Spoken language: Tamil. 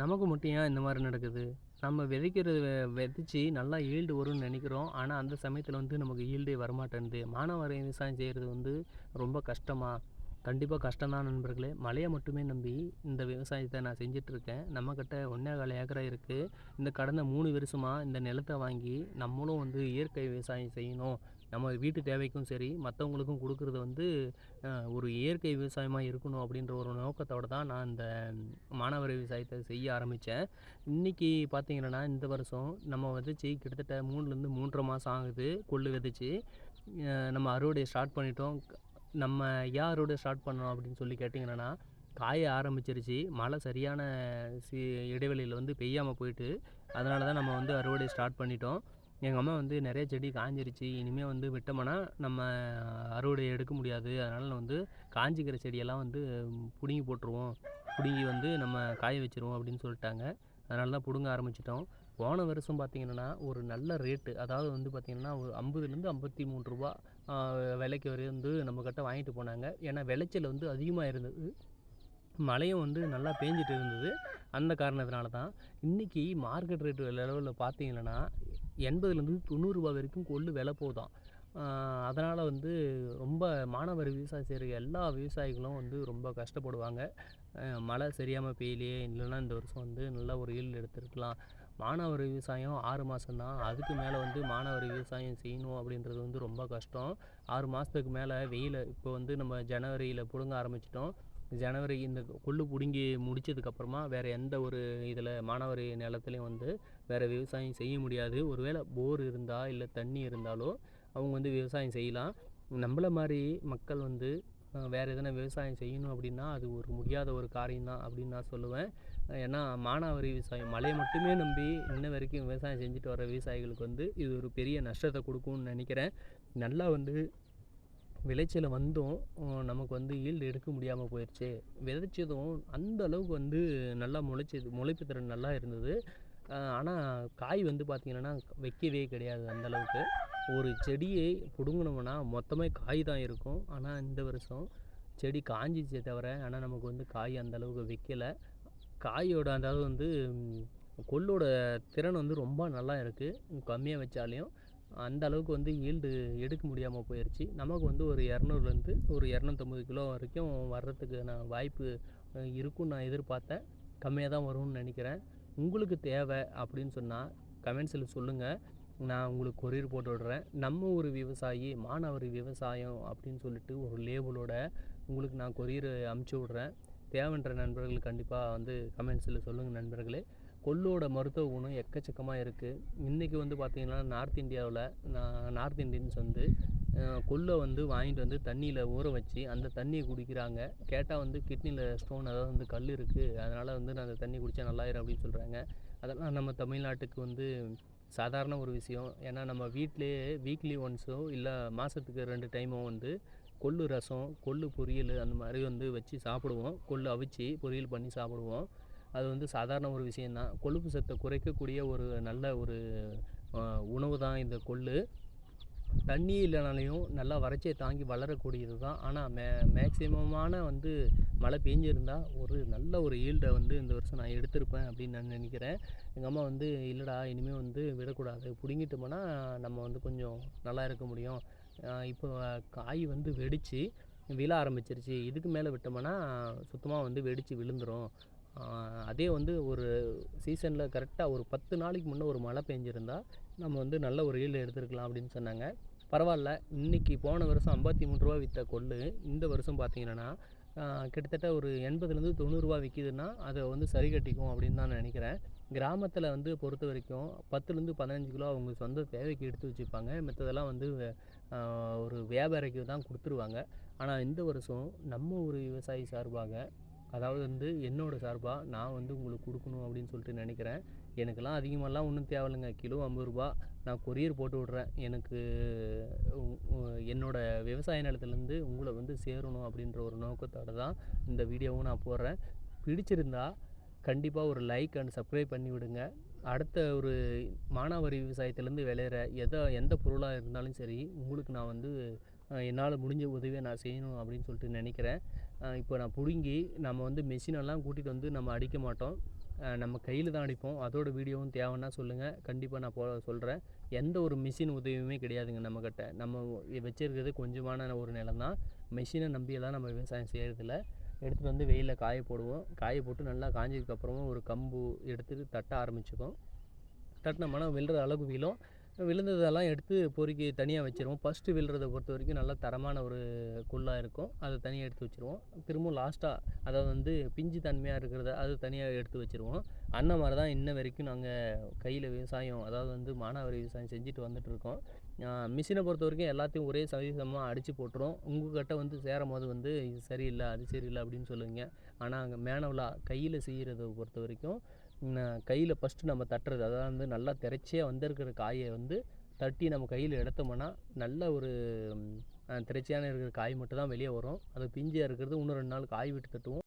நமக்கு மட்டும் ஏன் இந்த மாதிரி நடக்குது? நம்ம விதைக்கிறது விதைச்சி நல்லா ஈல்டு வரும்னு நினைக்கிறோம். ஆனால் அந்த சமயத்தில் வந்து நமக்கு ஈல்டே வரமாட்டேன்து மானாவாரி விவசாயம் செய்கிறது வந்து ரொம்ப கஷ்டமா? கண்டிப்பாக கஷ்டம்தான் நண்பர்களே. மழையை மட்டுமே நம்பி இந்த விவசாயத்தை நான் செஞ்சிட்ருக்கேன். நம்மக்கிட்ட ஒன்றே கால ஏக்கரா இருக்குது இந்த கடந்த மூணு வருஷமாக இந்த நிலத்தை வாங்கி நம்மளும் வந்து இயற்கை விவசாயம் செய்யணும். நம்ம வீட்டு தேவைக்கும் சரி மற்றவங்களுக்கும் கொடுக்குறது வந்து ஒரு இயற்கை விவசாயமாக இருக்கணும் அப்படின்ற ஒரு நோக்கத்தோடு தான் நான் இந்த மானாவாரி விவசாயத்தை செய்ய ஆரம்பித்தேன் இன்றைக்கி பார்த்திங்கன்னா இந்த வருஷம் நம்ம விதைச்சி கிட்டத்தட்ட மூணுலேருந்து மூன்றரை மாதம் ஆகுது கொள்ளு விதைச்சி. நம்ம அறுவடை ஸ்டார்ட் பண்ணிட்டோம். நம்ம ஏன் அறுவடை ஸ்டார்ட் பண்ணோம் அப்படின்னு சொல்லி கேட்டிங்கன்னா காய ஆரம்பிச்சிருச்சு. மழை சரியான சி இடைவெளியில் வந்து பெய்யாமல் போயிட்டு அதனால தான் நம்ம வந்து அறுவடை ஸ்டார்ட் பண்ணிட்டோம். எங்கள் அம்மா வந்து நிறைய செடி காஞ்சிருச்சு. இனிமேல் வந்து விட்டோம்னா நம்ம அறுவடை எடுக்க முடியாது. அதனால் வந்து காஞ்சிக்கிற செடியெல்லாம் வந்து பிடுங்கி போட்டுருவோம். பிடுங்கி வந்து நம்ம காய வச்சுருவோம் அப்படின்னு சொல்லிட்டாங்க. அதனால தான் பிடுங்க ஆரம்பிச்சிட்டோம். போன வருஷம் பார்த்திங்கன்னா ஒரு நல்ல ரேட்டு அதாவது வந்து பார்த்திங்கன்னா ஒரு ஐம்பதுலேருந்து ஐம்பத்தி மூணு ரூபா விலைக்கு வரையும் வந்து நம்மக்கிட்ட வாங்கிட்டு போனாங்க. ஏன்னா விளைச்சல் வந்து அதிகமாக இருந்தது. மழையும் வந்து நல்லா பேஞ்சிட்டு இருந்தது. அந்த காரணத்தினால தான். இன்றைக்கி மார்க்கெட் ரேட்டு லெவலில் பார்த்தீங்கன்னா எண்பதுலேருந்து தொண்ணூறுரூவா வரைக்கும் கொள்ளு விலை போதான் அதனால் வந்து ரொம்ப மாணவர் விவசாயம் செய்கிற எல்லா விவசாயிகளும் வந்து ரொம்ப கஷ்டப்படுவாங்க. மழை சரியாமல் பெய்யலையே இல்லைன்னா இந்த வருஷம் வந்து நல்ல ஒரு ஈல்டு எடுத்துருக்கலாம். மாணவர் விவசாயம் ஆறு மாதம்தான் அதுக்கு மேலே வந்து மாணவர் விவசாயம் செய்யணும் அப்படின்றது வந்து ரொம்ப கஷ்டம். ஆறு மாதத்துக்கு மேலே வெயில் இப்போ வந்து நம்ம ஜனவரியில் பிடுங்க ஆரம்பிச்சிட்டோம். ஜனவரி இந்த கொள்ளு பிடுங்கி முடிச்சதுக்கப்புறமா வேறு எந்த ஒரு இதில் மானாவரி நிலத்துலையும் வந்து வேறு விவசாயம் செய்ய முடியாது. ஒருவேளை போர் இருந்தால் இல்லை தண்ணி இருந்தாலோ அவங்க வந்து விவசாயம் செய்யலாம். நம்மள மாதிரி மக்கள் வந்து வேறு எதனா விவசாயம் செய்யணும் அப்படின்னா அது ஒரு முடியாத ஒரு காரியம் தான் அப்படின்னு நான் சொல்லுவேன். ஏன்னா மானாவாரி விவசாயம் மழையை மட்டுமே நம்பி இன்ன வரைக்கும் விவசாயம் செஞ்சுட்டு வர விவசாயிகளுக்கு வந்து இது ஒரு பெரிய நஷ்டத்தை கொடுக்கும்னு நினைக்கிறேன். நல்லா வந்து விளைச்சலை வந்தும் நமக்கு வந்து ஈல்டு எடுக்க முடியாமல் போயிடுச்சு விதைச்சதும் அந்த அளவுக்கு வந்து நல்லா முளைச்சது முளைப்பு திறன் நல்லா இருந்தது. ஆனால் காய் வந்து பார்த்திங்கன்னா வைக்கவே கிடையாது அந்தளவுக்கு ஒரு செடியை பிடுங்கினோம்னா மொத்தமே காய் தான் இருக்கும். ஆனால் இந்த வருஷம் செடி காஞ்சிச்சே தவிர ஆனால் நமக்கு வந்து காய் அந்தளவுக்கு வைக்கலை. காயோட அதாவது வந்து கொள்ளோட திறன் வந்து ரொம்ப நல்லா இருக்குது கம்மியாக வச்சாலையும் அந்த அளவுக்கு வந்து ஈல்டு எடுக்க முடியாமல் போயிடுச்சு நமக்கு வந்து ஒரு இரநூறுலேருந்து ஒரு இரநூத்தம்பது கிலோ வரைக்கும் வர்றதுக்கு நான் வாய்ப்பு இருக்கும்னு நான் எதிர்பார்த்தேன். கம்மியாக தான் வரும்னு நினைக்கிறேன். உங்களுக்கு தேவை அப்படின்னு சொன்னால் கமெண்ட்ஸில் சொல்லுங்கள் நான் உங்களுக்கு கொரியர் போட்டு விடுறேன். நம்ம ஒரு விவசாயி மானாவாரி விவசாயம் அப்படின்னு சொல்லிட்டு ஒரு லேபிளோட உங்களுக்கு நான் கொரியர் அமுச்சு விட்றேன். தேவைன்ற நண்பர்கள் கண்டிப்பாக வந்து கமெண்ட்ஸில் சொல்லுங்கள் நண்பர்களே. கொள்ளோட மருத்துவ குணம் எக்கச்சக்கமாக இருக்குது இன்றைக்கி வந்து பார்த்திங்கன்னா நார்த் இந்தியாவில் நார்த் இந்தியன்ஸ் வந்து கொள்ளை வந்து வாங்கிட்டு வந்து தண்ணியில் ஊற வச்சு அந்த தண்ணியை குடிக்கிறாங்க. கேட்டால் வந்து கிட்னியில் ஸ்டோன் அதாவது வந்து கல் இருக்குது அதனால் வந்து நான் அந்த தண்ணி குடித்தா நல்லாயிரும் அப்படின்னு சொல்கிறாங்க அதெல்லாம் நம்ம தமிழ்நாட்டுக்கு வந்து சாதாரண ஒரு விஷயம். ஏன்னா நம்ம வீட்டிலேயே வீக்லி ஒன்ஸோ இல்லை மாதத்துக்கு ரெண்டு டைமோ வந்து கொள்ளு ரசம் கொள்ளு பொரியல் அந்த மாதிரி வந்து வச்சு சாப்பிடுவோம். கொள்ளு அவிச்சு பொரியல் பண்ணி சாப்பிடுவோம். அது வந்து சாதாரண ஒரு விஷயந்தான். கொழுப்பு சத்தை குறைக்கக்கூடிய ஒரு நல்ல ஒரு உணவு தான் இந்த கொள்ளு. தண்ணி இல்லைனாலையும் நல்லா வறட்சியை தாங்கி வளரக்கூடியது தான். ஆனால் மே மேக்சிமமான வந்து மழை பெஞ்சிருந்தால் ஒரு நல்ல ஒரு ஈல்டை வந்து இந்த வருஷம் நான் எடுத்திருப்பேன் அப்படின்னு நான் நினைக்கிறேன். எங்கள் அம்மா வந்து இல்லைடா இனிமேல் வந்து விடக்கூடாது. பிடுங்கிட்டோம்னா நம்ம வந்து கொஞ்சம் நல்லா இருக்க முடியும். இப்போ காய் வந்து வெடித்து விழ ஆரம்பிச்சிருச்சு. இதுக்கு மேலே விட்டோம்னா சுத்தமாக வந்து வெடித்து விழுந்துரும். அதே வந்து ஒரு சீசனில் கரெக்டாக ஒரு பத்து நாளைக்கு முன்னே ஒரு மழை பெஞ்சிருந்தா நம்ம வந்து நல்ல ஒரு ஈல்டு எடுத்துருக்கலாம் அப்படின்னு சொன்னாங்க. பரவாயில்ல இன்றைக்கி போன வருஷம் ஐம்பத்தி மூணு ரூபா விற்ற கொள்ளு. இந்த வருஷம் பார்த்தீங்கன்னா கிட்டத்தட்ட ஒரு எண்பதுலேருந்து தொண்ணூறுரூவா விற்கிதுன்னா அதை வந்து சரி கட்டிக்கும் அப்படின்னு தான் நான் நினைக்கிறேன். கிராமத்தில் வந்து பொறுத்த வரைக்கும் பத்துலேருந்து பதினஞ்சு கிலோ அவங்க சொந்த தேவைக்கு எடுத்து வச்சுப்பாங்க. மற்றதெல்லாம் வந்து ஒரு வியாபாரிக்கு தான் கொடுத்துருவாங்க. ஆனால் இந்த வருஷம் நம்ம ஒரு விவசாயி சார்பாக அதாவது வந்து என்னோட சார்பாக நான் வந்து உங்களுக்கு கொடுக்கணும் அப்படின்னு சொல்லிட்டு நினைக்கிறேன். எனக்கெல்லாம் அதிகமாகலாம் ஒன்றும் தேவையில்லைங்க. கிலோ ஐம்பது ரூபா நான் கொரியர் போட்டு விட்றேன். எனக்கு என்னோடய என்னோட விவசாய நிலத்துலேருந்து உங்களை வந்து சேரணும் அப்படின்ற ஒரு நோக்கத்தோடு தான் இந்த வீடியோவும் நான் போடுறேன். பிடிச்சிருந்தா கண்டிப்பாக ஒரு லைக் அண்ட் சப்ஸ்கிரைப் பண்ணி விடுங்க. அடுத்த ஒரு மானாவாரி விவசாயத்துலேருந்து விளையிற எதை எந்த பொருளாக இருந்தாலும் சரி உங்களுக்கு நான் வந்து என்னால் முடிஞ்ச உதவியை நான் செய்யணும் அப்படின்னு சொல்லிட்டு நினைக்கிறேன். இப்போ நான் பிடுங்கி நம்ம வந்து மெஷினெல்லாம் கூட்டிகிட்டு வந்து நம்ம அடிக்க மாட்டோம். நம்ம கையில் தான் அடிப்போம். அதோட வீடியோவும் தேவைன்னா சொல்லுங்கள் கண்டிப்பாக நான் போ சொல்கிறேன் எந்த ஒரு மிஷின் உதவியுமே கிடையாதுங்க நம்மக்கிட்ட நம்ம வச்சிருக்கிறது கொஞ்சமான ஒரு நிலம் தான். மிஷினை நம்பியெல்லாம் நம்ம விவசாயம் செய்கிறதில்ல எடுத்துகிட்டு வந்து வெயிலில் காய போடுவோம். காய போட்டு நல்லா காஞ்சதுக்கப்புறமா ஒரு கம்பு எடுத்துகிட்டு தட்ட ஆரம்பிச்சுக்கும் தட்டினோம்னா விழுற அளவுக்கு வீழும். விழுந்ததெல்லாம் எடுத்து பொறுக்கி தனியாக வச்சுருவோம். ஃபஸ்ட்டு விழுறதை பொறுத்த வரைக்கும் நல்ல தரமான ஒரு குள்ளாக இருக்கும். அதை தனியாக எடுத்து வச்சுருவோம். திரும்பவும் லாஸ்ட்டாக அதாவது வந்து பிஞ்சு தன்மையாக இருக்கிறத அது தனியாக எடுத்து வச்சுருவோம். அந்த மாதிரி தான் இன்ன வரைக்கும் நாங்கள் கையில் விவசாயம் அதாவது வந்து மானாவாரி விவசாயம் செஞ்சுட்டு வந்துட்டுருக்கோம் மிஷினை பொறுத்த வரைக்கும் எல்லாத்தையும் ஒரே சதவீதமாக அடித்து போட்டுரும் உங்கள்கிட்ட வந்து சேரும் போது வந்து இது சரியில்லை அது சரியில்லை அப்படின்னு சொல்லுவீங்க. ஆனால் அங்கே மேனவலாக கையில் செய்கிறத பொறுத்த வரைக்கும் கையில் ஃபஸ்ட்டு நம்ம தட்டுறது. அதாவது வந்து நல்லா திரைச்சியாக வந்திருக்கிற காயை வந்து தட்டி நம்ம கையில் எடுத்தோம்னா நல்ல ஒரு திரைச்சியான இருக்கிற காய் மட்டும் தான் வெளியே வரும். அது பிஞ்சியாக இருக்கிறது இன்னும் ரெண்டு நாள் காய் விட்டு தட்டுவோம்.